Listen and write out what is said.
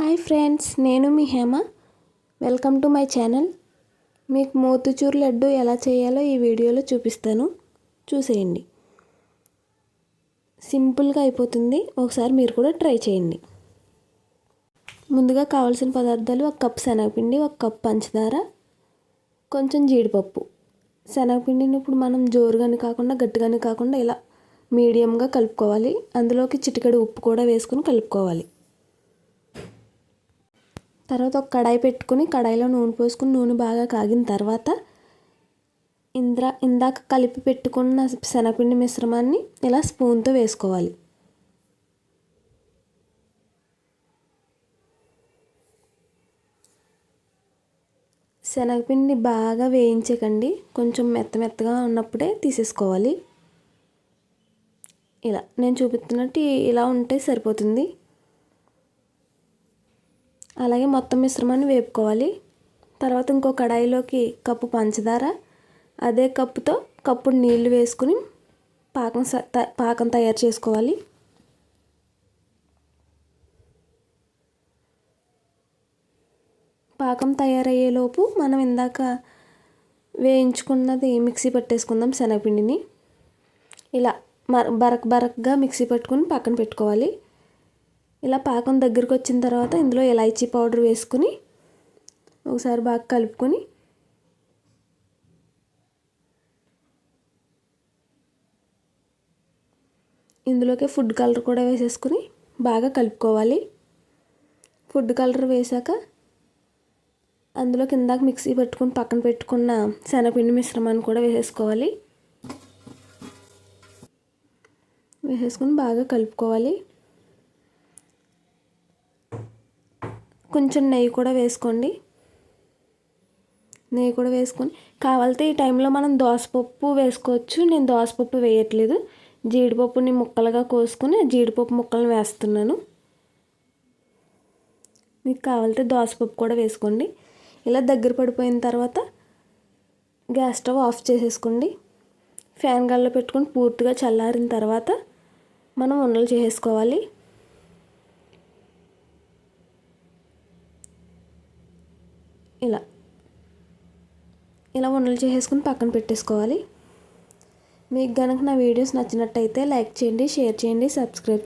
Hi friends నేను మీ Hema. Welcome to my channel. మీకు మోతుచూర్ లడ్డు ఎలా చేయాలో ఈ వీడియోలో చూపిస్తాను. చూసేయండి. సింపుల్గా అయిపోతుంది. ఒకసారి మీరు కూడా ట్రై చేయండి. ముందుగా కావాల్సిన పదార్థాలు ఒక కప్ శనగపిండి ఒక కప్ పంచదార కొంచెం జీడిపప్పు. శనగపిండిని ఇప్పుడు మనం జోరుగాని కాకుండా గట్టిగాని కాకుండా ఇలా మీడియంగా కలుపుకోవాలి. అందులోకి చిటికెడు ఉప్పు కూడా వేసుకుని కలుపుకోవాలి. తర్వాత ఒక కడాయి పెట్టుకుని కడాయిలో నూనె పోసుకుని నూనె బాగా కాగిన తర్వాత ఇంద్ర ఇందాక కలిపి పెట్టుకున్న శనగపిండి మిశ్రమాన్ని ఇలా స్పూన్తో వేసుకోవాలి. శనగపిండి బాగా వేయించకండి. కొంచెం మెత్త మెత్తగా ఉన్నప్పుడే తీసేసుకోవాలి. ఇలా నేను చూపిస్తున్నట్టు ఇలా ఉంటే సరిపోతుంది. అలాగే మొత్తం మిశ్రమాన్ని వేపుకోవాలి. తర్వాత ఇంకో కడాయిలోకి కప్పు పంచదార. అదే కప్పుతో కప్పుడు నీళ్ళు వేసుకుని పాకం పాకం తయారు చేసుకోవాలి. పాకం తయారయ్యేలోపు మనం ఇందాక వేయించుకున్నది మిక్సీ పట్టేసుకుందాం శనగపిండిని. ఇలా బరక్ బరక్గా మిక్సీ పట్టుకుని పక్కన పెట్టుకోవాలి. ఇలా పాకం దగ్గరికి వచ్చిన తర్వాత ఇందులో ఇలాచీ పౌడర్ వేసుకుని ఒకసారి బాగా కలుపుకొని ఇందులోకి ఫుడ్ కలర్ కూడా వేసేసుకుని బాగా కలుపుకోవాలి. ఫుడ్ కలర్ వేసాక అందులో కిందాక మిక్సీ పెట్టుకుని పక్కన పెట్టుకున్న శనగపిండి మిశ్రమాన్ని కూడా వేసేసుకోవాలి. వేసేసుకుని బాగా కలుపుకోవాలి. కొంచెం నెయ్యి కూడా వేసుకోండి. నెయ్యి కూడా వేసుకొని కావాలితే ఈ టైంలో మనం దోసపప్పు వేసుకోవచ్చు. నేను దోసపప్పు వేయట్లేదు. జీడిపప్పుని ముక్కలుగా కోసుకుని జీడిపప్పు ముక్కలను వేస్తున్నాను. మీకు కావాలితే దోసపప్పు కూడా వేసుకోండి. ఇలా దగ్గర పడిపోయిన తర్వాత గ్యాస్ స్టవ్ ఆఫ్ చేసేసుకోండి. ఫ్యాన్ గాల్లో పెట్టుకొని పూర్తిగా చల్లారిన తర్వాత మనం ఉండలు చేసేసుకోవాలి. ఇలా. ఇలా ఉండలు చేసేసుకుని పక్కన పెట్టేసుకోవాలి. మీకు కనుక నా వీడియోస్ నచ్చినట్టయితే లైక్ చేయండి షేర్ చేయండి సబ్స్క్రైబ్